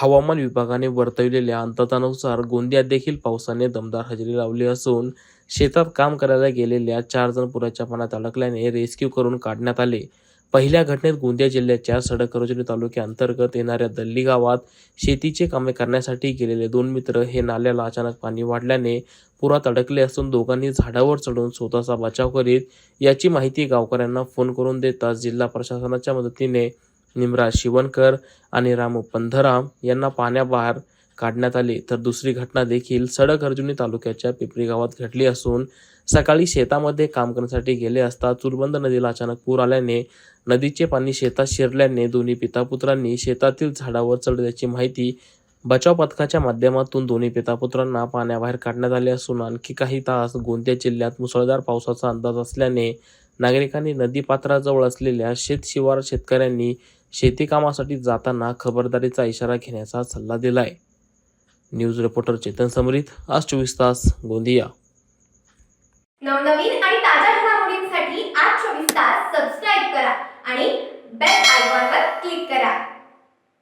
हवामान विभागाने वर्तविलेल्या अंदाजानुसार गोंदियात देखील पावसाने दमदार हजेरी लावली असून शेतात काम करायला गेलेल्या चार जण पुराच्या पाण्यात अडकल्याने रेस्क्यू करून काढण्यात आले. पहिल्या घटनेत गोंदिया जिल्ह्याच्या सडकरोजनी तालुक्याअंतर्गत येणाऱ्या दल्ली गावात शेतीचे कामे करण्यासाठी गेलेले दोन मित्र हे नाल्याला अचानक पाणी वाढल्याने पुरात अडकले असून दोघांनी झाडावर चढून स्वतःचा बचाव करीत याची माहिती गावकऱ्यांना फोन करून देताच जिल्हा प्रशासनाच्या मदतीने निमराज शिवणकर आणि रामू पंधराम यांना पाण्याबाहेर काढण्यात आले. तर दुसरी घटना देखील सडक अर्जुनी तालुक्याच्या पिपरी गावात घडली असून सकाळी शेतामध्ये काम करण्यासाठी गेले असता चुलबंद नदीला अचानक पूर आल्याने नदीचे पाणी शेतात शिरल्याने दोन्ही पितापुत्रांनी शेतातील झाडावर चढल्याची माहिती बचाव पथकाच्या माध्यमातून दोन्ही पितापुत्रांना पाण्याबाहेर काढण्यात आले असून आणखी काही तास गोंदिया जिल्ह्यात मुसळधार पावसाचा अंदाज असल्याने नागरिकांनी नदी पात्राजवळ असलेल्या शेतशिवार शेतकऱ्यांनी शेतीकामासाठी जाताना खबरदारीचा इशारा घेण्याचा सल्ला दिला आहे न्यूज रिपोर्टर चेतन समरित आज चोवीस तास गोंदिया. नवनवीन आणि ताज्या घडामोडींसाठी आज चोवीस तास सबस्क्राईब करा आणि